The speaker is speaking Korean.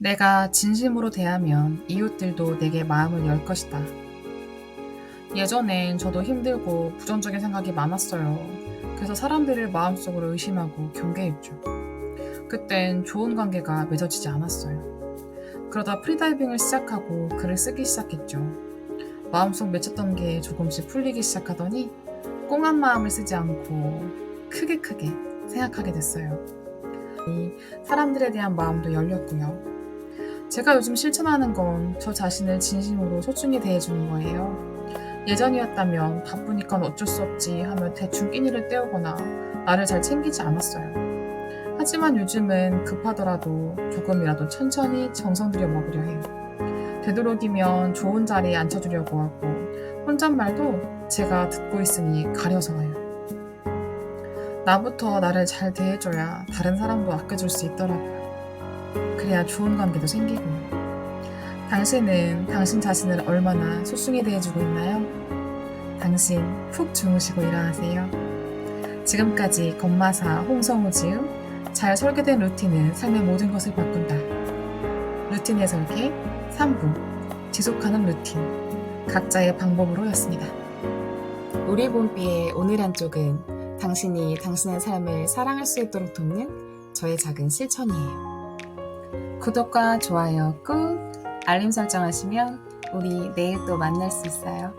내가 진심으로 대하면 이웃들도 내게 마음을 열 것이다. 예전엔 저도 힘들고 부정적인 생각이 많았어요. 그래서 사람들을 마음속으로 의심하고 경계했죠. 그땐 좋은 관계가 맺어지지 않았어요. 그러다 프리다이빙을 시작하고 글을 쓰기 시작했죠. 마음속 맺혔던 게 조금씩 풀리기 시작하더니 꽁한 마음을 쓰지 않고 크게 크게 생각하게 됐어요. 이 사람들에 대한 마음도 열렸고요. 제가 요즘 실천하는 건 저 자신을 진심으로 소중히 대해주는 거예요. 예전이었다면 바쁘니까 어쩔 수 없지 하며 대충 끼니를 때우거나 나를 잘 챙기지 않았어요. 하지만 요즘은 급하더라도 조금이라도 천천히 정성 들여 먹으려 해요. 되도록이면 좋은 자리에 앉혀주려고 하고 혼잣말도 제가 듣고 있으니 가려서 해요. 나부터 나를 잘 대해줘야 다른 사람도 아껴줄 수 있더라고요. 그래야 좋은 관계도 생기고요. 당신은 당신 자신을 얼마나 소중히 대해주고 있나요? 당신 푹 주무시고 일어나세요. 지금까지 건마사 홍성우 지음 잘 설계된 루틴은 삶의 모든 것을 바꾼다. 루틴의 설계 3부 지속하는 루틴 각자의 방법으로였습니다. 우리 봄비의 오늘 한쪽은 당신이 당신의 삶을 사랑할 수 있도록 돕는 저의 작은 실천이에요. 구독과 좋아요 꾹 알림 설정하시면 우리 내일 또 만날 수 있어요.